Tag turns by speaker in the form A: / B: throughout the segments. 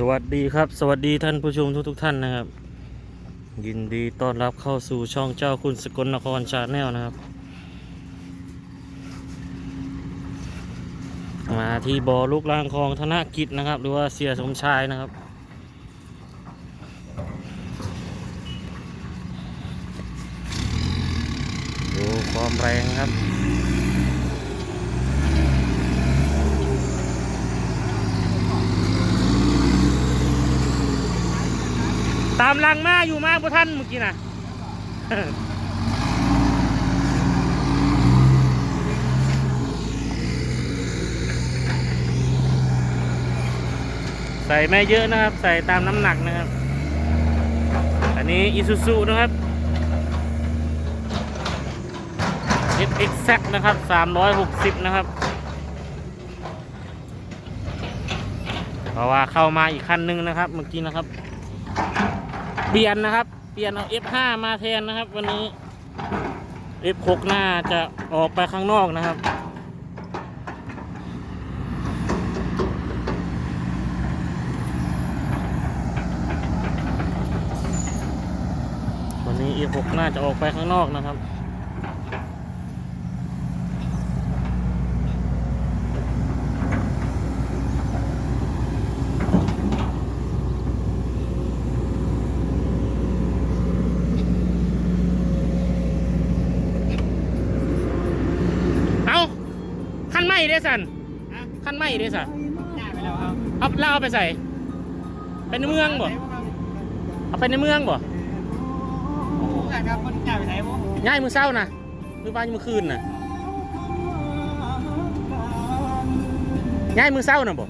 A: สวัสดีครับ สวัสดีท่านผู้ชมทุกทท่านนะครับ ยินดีต้อนรับเข้าสู่ช่องเจ้าคุณสกลนครชาแนลนะครับ มาที่บ่อลูกลางคลองธนกิจนะครับ หรือว่าเสียสมชายนะครับ ดูความแรงครับ ตามลังมาอยู่มากพวกท่านเมื่อกี้นะใส่ไม่เยอะนะครับ ใส่ตามน้ำหนักนะครับ อันนี้อิซูซุนะครับ FX แซนะครับ 360 นะครับ เพราะว่าเข้ามาอีกคันหนึงนะครับ เมื่อกี้นะครับ ปลี่ยนนะครับ เปลี่ยนเอา F5 มาแทนนะครับ วันนี้ F6 หน้าจะออกไปข้างนอกนะครับ วันนี้ F6 หน้าจะออกไปข้างนอกนะครับ ไหมเด้สันขั้นไหมเด้สัน
B: จ่ายไปแล้วครับ
A: เอาเราเอาไปใส่ไปในเมืองบ่เอาไปในเมืองบ่
B: ผมอยากครับคนจ่ายไปไหนผม
A: ง่ายมือเศร้านะมือบ้านมือคืนนะง่ายมือเศร้านะบ่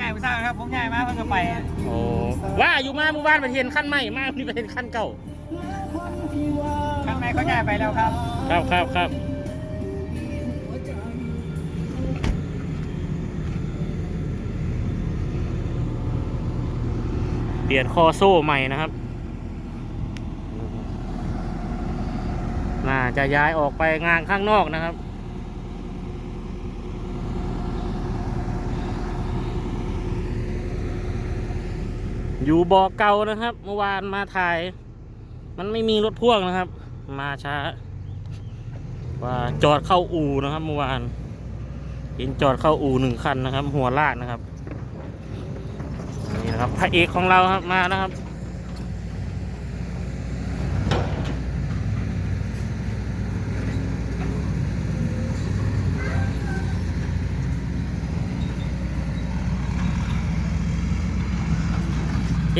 B: จ่ายไปสร้างครับผมจ่ายมาเพิ่งจะไป
A: โอ้ว่าอยู่มาหมู่บ้านไปเห็นขั้นไหมมานี่ไปเห็นขั้นเก่า
B: ข้างในเขาจ่ายไปแล้วครับ
A: ครับครับครับ เปลี่ยนคอโซ่ใหม่นะครับ น่าจะย้ายออกไปงานข้างนอกนะครับ อยู่บ่อเก่านะครับ เมื่อวานมาถ่าย มันไม่มีรถพ่วงนะครับ มาช้า ว่าจอดเข้าอู่นะครับ เมื่อวานเห็นจอดเข้าอู่หนึ่งคันนะครับ หัวลากนะครับ นะครับพระเอกของเราครับมานะครับ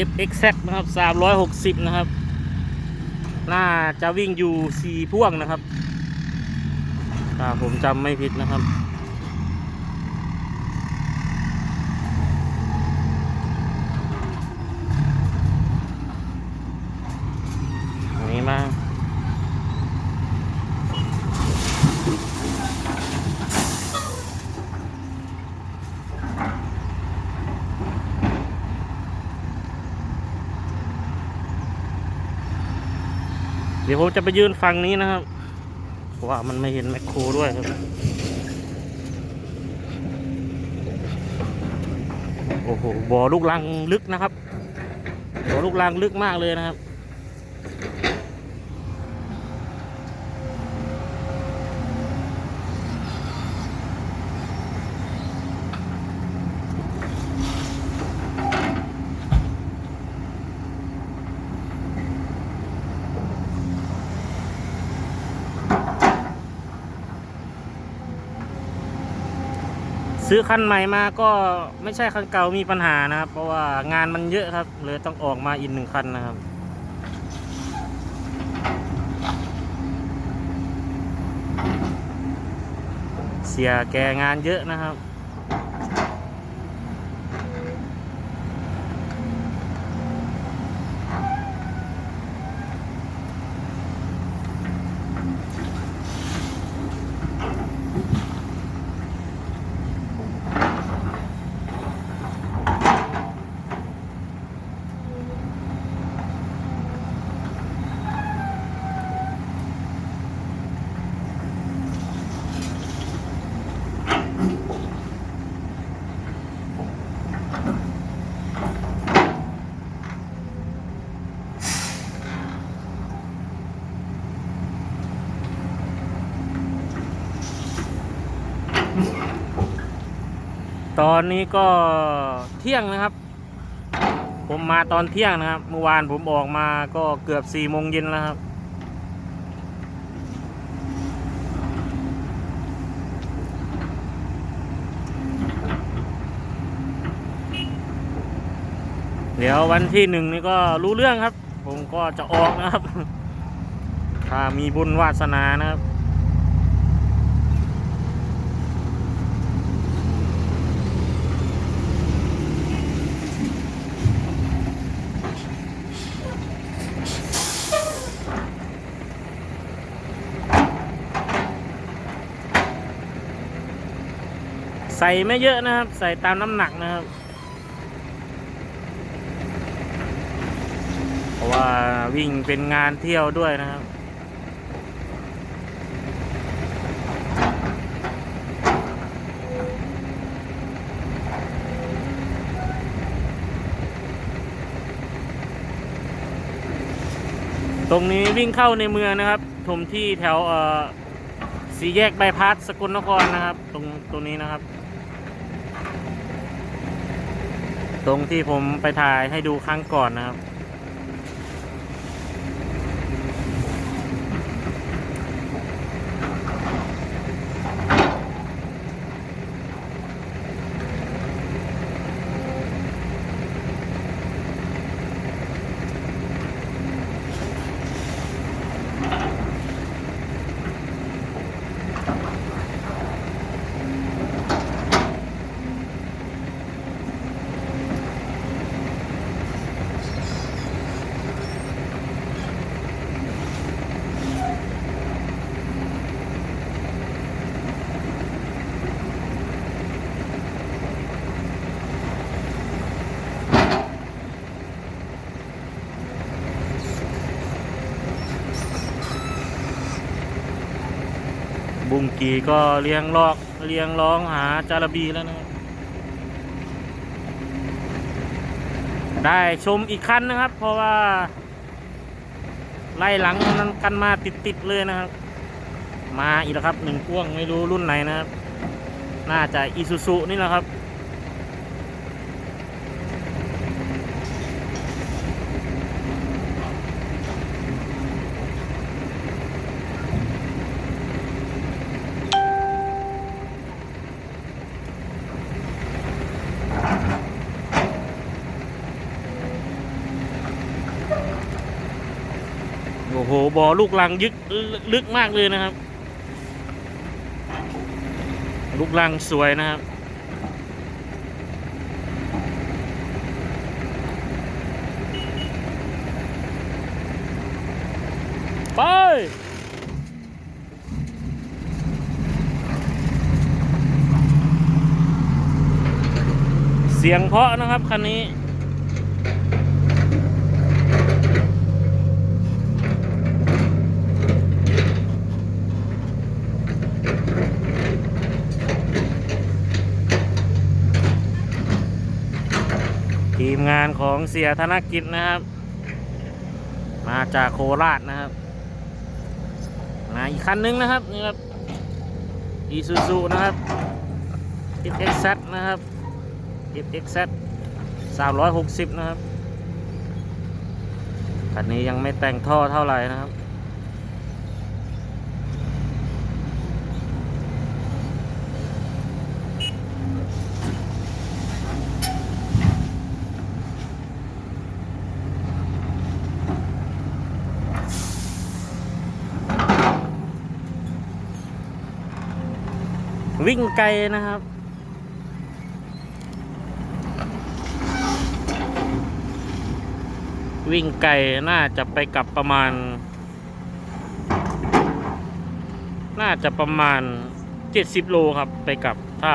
A: FX นะครับ360นะครับ น่าจะวิ่งอยู่4พ่วงนะครับถ้าผมจำไม่ผิดนะครับ เดี๋ยวผมจะไปยืนฝั่งนี้นะครับว่ามันไม่เห็นแมคโครด้วยครับ โอ้โหบ่อลูกลังลึกนะครับบ่อลูกลังลึกมากเลยนะครับ ซื้อคันใหม่มาก็ไม่ใช่คันเก่ามีปัญหานะครับ เพราะว่างานมันเยอะครับเลยต้องออกมาอีกหนึ่งคันนะครับเสียแกงานเยอะนะครับ ตอนนี้ก็เที่ยงนะครับ ผมมาตอนเที่ยงนะครับ เมื่อวานผมออกมาก็เกือบสี่โมงเย็นแล้วครับเดี๋ยววันที่หนึ่งนี่ก็รู้เรื่องครับ ผมก็จะออกนะครับ ถ้ามีบุญวาสนานะครับ ใส่ไม่เยอะนะครับ ใส่ตามน้ำหนักนะครับ เพราะว่าวิ่งเป็นงานเที่ยวด้วยนะครับตรงนี้วิ่งเข้าในเมืองนะครับผมที่แถวเอ่อสี่แยกใบพาสสกลนครนะครับ ตรงตรงนี้นะครับ ตรงที่ผมไปถ่ายให้ดูครั้งก่อนนะครับ บุงกีก็เลี้ยงลอกเลี้ยงร้องหาจาระบีแล้วนะครับได้ชมอีกคันนะครับ เพราะว่า ไล่หลังนั้นกันมาติดๆเลยนะครับ มาอีกแล้วครับหนึ่งพ่วงไม่รู้รุ่นไหนนะครับ น่าจะอีซูซุนี่แหละครับ โอ้โหบ่อลูกลังยึกลึกมากเลยนะครับ ลูกลังสวยนะครับไปเสียงเพาะนะครับคันนี้ มงานของเสียธนกิจนะครับ มาจากโคราชนะครับมาอีกคันนึงนะครับนี่ครับอีซูซูนะครับ XXZ นะครับ XXZ 360 นะครับคันนี้ยังไม่แต่งท่อเท่าไหร่นะครับ วิ่งไกลนะครับ วิ่งไกลน่าจะไปกลับประมาณ น่าจะประมาณ70โลครับ ไปกลับถ้า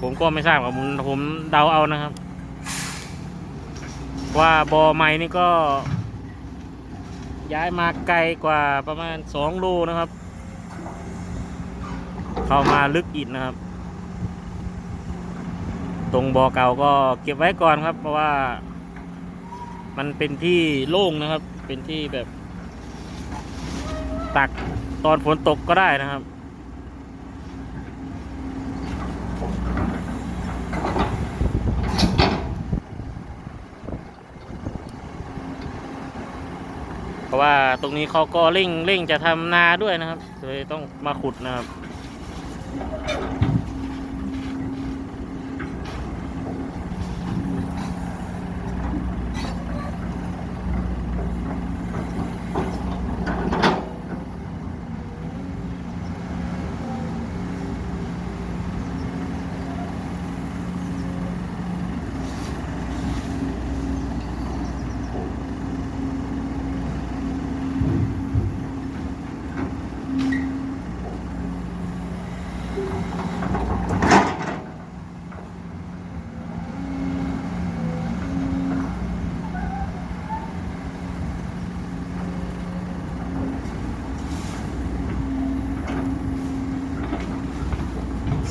A: ผมก็ไม่ทราบครับผมผมเดาเอานะครับ ว่าบอไม้นี่ก็ ย้ายมาไกลกว่าประมาณ2โลนะครับ เข้ามาลึกอีดนะครับ ตรงบ่อเก่าก็เก็บไว้ก่อนครับ เพราะว่า มันเป็นที่โล่งนะครับ เป็นที่แบบ ตักตอนฝนตกก็ได้นะครับเพราะว่าตรงนี้เขาก็เร่งเร่งจะทำนาด้วยนะครับเลยต้องมาขุดนะครับ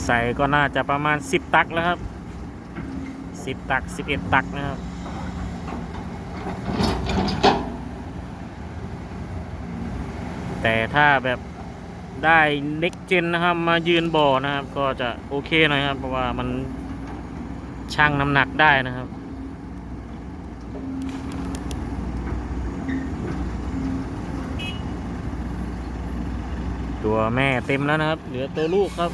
A: ใส่ก็น่าจะประมาณ 10 ตักแล้วครับ 10 ตัก 11 ตักนะครับแต่ถ้าแบบได้เน็กเจนนะครับ มายืนบ่อนะครับ ก็จะโอเคหน่อยครับ เพราะว่ามันชั่งน้ำหนักได้นะครับ ตัวแม่เต็มแล้วนะครับ เหลือตัวลูกครับ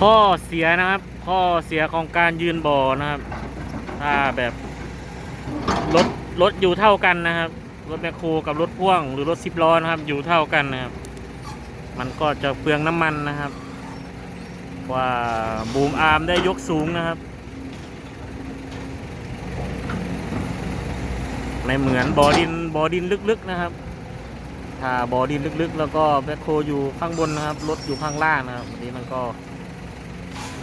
A: ข้อเสียนะครับ ข้อเสียของการยืนบ่อนะครับ ถ้าแบบรถรถอยู่เท่ากันนะครับรถแมคโครกับรถพ่วง หรือรถสิบล้อนะครับ อยู่เท่ากันนะครับ มันก็จะเปลืองน้ำมันนะครับ ว่าบูมอาร์มได้ยกสูงนะครับ ไม่เหมือนบ่อดินบ่อดินลึกๆนะครับ ถ้าบ่อดินลึกๆ แล้วก็แมคโครอยู่ข้างบนนะครับรถอยู่ข้างล่างนะครับอันนี้มันก็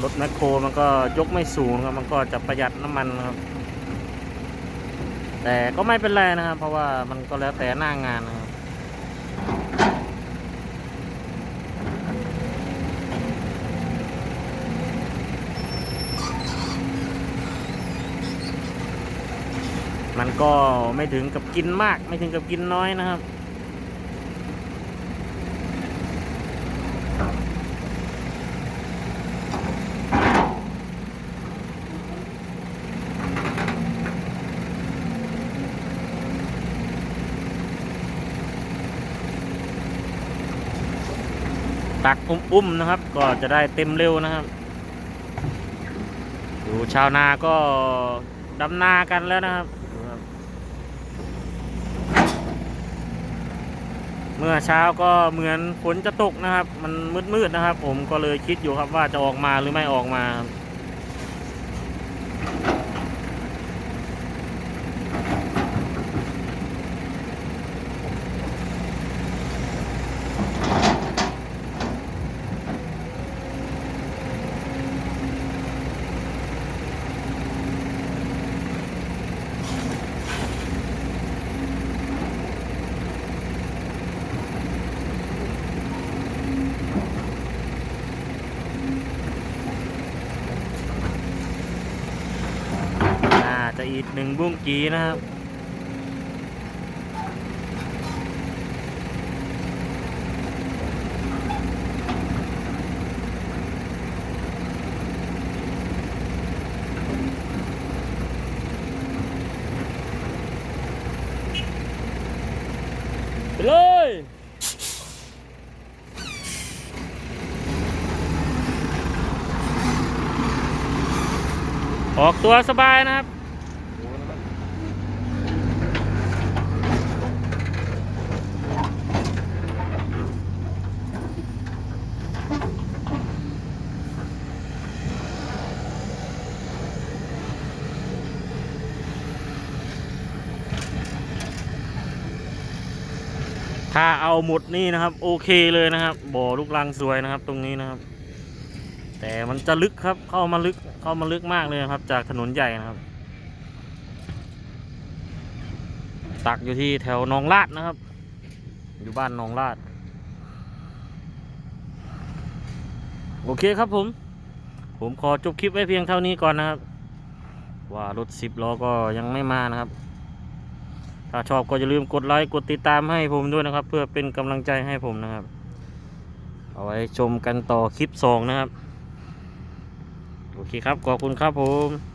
A: รถแมคโครมันก็ยกไม่สูงครับมันก็จะประหยัดน้ำมันครับ แต่ก็ไม่เป็นไรนะครับ เพราะว่ามันก็แล้วแต่หน้างานนะครับมันก็ไม่ถึงกับกินมาก ไม่ถึงกับกินน้อยนะครับ ตักอุ้มๆนะครับ ก็จะได้เต็มเร็วนะครับดูชาวนาก็ดำนากันแล้วนะครับเมื่อเช้าก็เหมือนฝนจะตกนะครับ มันมืดๆนะครับ ผมก็เลยคิดอยู่ครับว่าจะออกมาหรือไม่ออกมาครับ จะอีกหนึ่งบุ้งกีนะครับไปเลยออกตัวสบายนะครับ ถ้าเอาหมดนี่นะครับ โอเคเลยนะครับ บ่อลูกลังสวยนะครับ ตรงนี้นะครับ แต่มันจะลึกครับ เข้ามาลึกเข้ามาลึกมากเลยครับ จากถนนใหญ่นะครับ ตักอยู่ที่แถวนองลาดนะครับ อยู่บ้านนองลาด โอเคครับผม ผมขอจบคลิปไว้เพียงเท่านี้ก่อนนะครับ ว่ารถสิบล้อก็ยังไม่มานะครับ ถ้าชอบก็อย่าลืมกดไลค์กดติดตามให้ผมด้วยนะครับ เพื่อเป็นกำลังใจให้ผมนะครับ เอาไว้ชมกันต่อคลิปสองนะครับ โอเคครับ ขอบคุณครับผม